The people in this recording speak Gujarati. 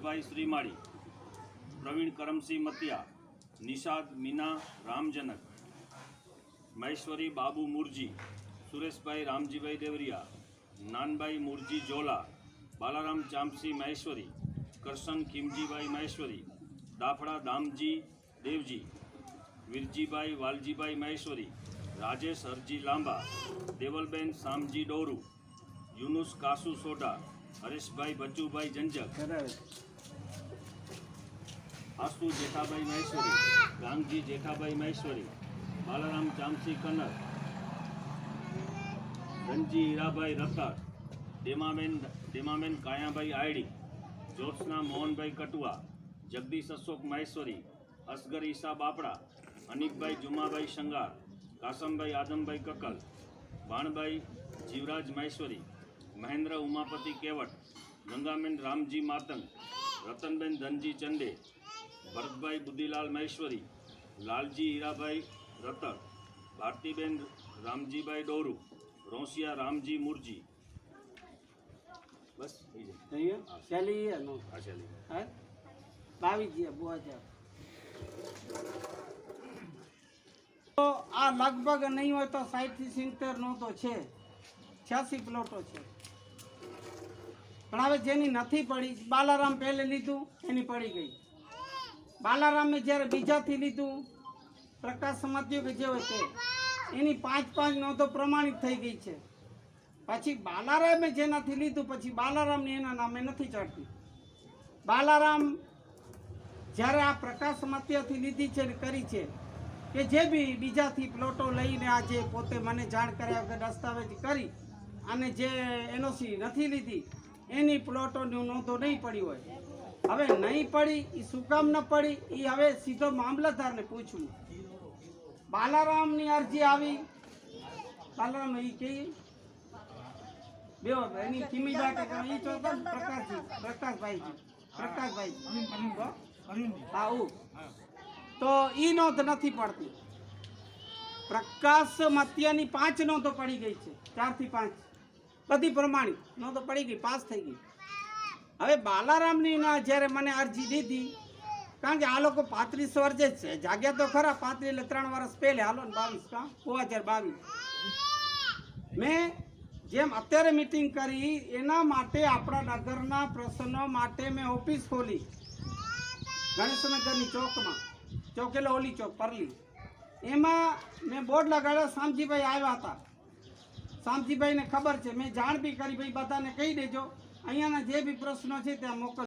ઈશ્વરભાઈ શ્રીમાળી પ્રવીણ કરમસિંહ મતિયા નિષાદ મીના રામજનક મહેશ્વરી બાબુ મુરજી સુરેશભાઈ રામજીભાઈ દેવરિયા નાનભાઈ મુરજી જોલા બાલારામ ચામસી મહેશ્વરી કરશન ખીમજીભાઈ મહેશ્વરી દાફડા દામજી દેવજી વિરજીભાઈ વાલજીભાઈ મહેશ્વરી રાજેશ હરજી લાંબા દેવલબેન સામજી ડોરુ યુનુસ કાસુ સોઢા હરેશભાઈ બચુભાઈ જંજક આસુ જેઠાભાઈ મહેશ્વરી ગામજી જેઠાભાઈ મહેશ્વરી, બાલારામ ચામસી કનર રણજી હીરાભાઈ રતાર ડેમાબેન ડેમાબેન કાયાભાઈ આયડી, જ્યોત્સના મોહનભાઈ કટુઆ, જગદીશ અશોક મહેશ્વરી અસગર ઈસા બાપડા, અનિકભાઈ જુમાભાઈ શંગાર, કાસમભાઈ આદમભાઈ કકલ ભાણભાઈ જીવરાજ મહેશ્વરી, મહેન્દ્ર ઉમાપતિ કેવટ ગંગાબેન રામજી માતંગ રતનબેન ધનજી ચંડે ભરતભાઈ બુદ્ધિલાલ મહેશ્વરી લાલજી હીરાભાઈ રતર ભારતીબેન રામજીભાઈ ડોરુ રોસિયા રામજી મુરજી. બસ એનો. આ ચાલી હા? બાવીસ જે બોહાજાર તો આ લગભગ નહીં હોય તો સાઠથી સિત્તેર નો તો છે. છ્યાસી પ્લોટો છે. પણ હવે જેની નથી પડી, બાલારામ પહેલે લીધું, એની પડી ગઈ. બાલારામે જ્યારે બીજાથી લીધું, પ્રકાશ સમાત્યો કે જે હોય તે, એની પાંચ પાંચ નોંધો પ્રમાણિત થઈ ગઈ છે. પછી બાલારામે જેનાથી લીધું, પછી બાલારામની એના નામે નથી ચડતી. બાલારામ જ્યારે આ પ્રકાશ મત્યથી લીધી છે ને કરી છે, કે જે બી બીજાથી પ્લોટો લઈને આજે પોતે મને જાણ કર્યા વગર દસ્તાવેજ કરી, અને જે એનઓસી નથી લીધી એની પ્લોટોની નોંધો નહીં પડી હોય. હવે નહીં પડી એ શું કામ ન પડી એ હવે સીધો મામલતદારને પૂછવું બાલારામની અરજી આવી. બાલારામ એ કે બે એની કિમી બાકી એ ને પ્રકાશજી પ્રકાશભાઈ હા? હું તો એ નોંધ નથી પડતી. પ્રકાશ મત્યની પાંચ નોંધો પડી ગઈ છે ચારથી પાંચ. બધી પ્રમાણિત તો પડી ગઈ, પાસ થઈ ગઈ. હવે બાલારામની જ્યારે મને અરજી દીધી, કારણ કે આ લોકો પાંત્રીસ વર્ષે જ છે. જાગ્યા તો ખરા, પાંત્રીસ એટલે ત્રણ વર્ષ પહેલે. હાલો ને બાવીસ કા બે હજાર બાવીસ. મેં જેમ અત્યારે મિટિંગ કરી, એના માટે આપણા નગરના પ્રશ્નો માટે મેં ઓફિસ ખોલી. ગણેશનગરની ચોકમાં. ચોકેલો ઓલી ચોક, પરલી. એમાં મેં બોર્ડ લગાડ્યા, શામજીભાઈ આવ્યા હતા. શામજીભાઈને ખબર છે. મેં જાણ બી કરી, ભાઈ બધાને કહી દેજો. અહીંયાના જે બી પ્રશ્નો છે, ત્યાં મોકલ.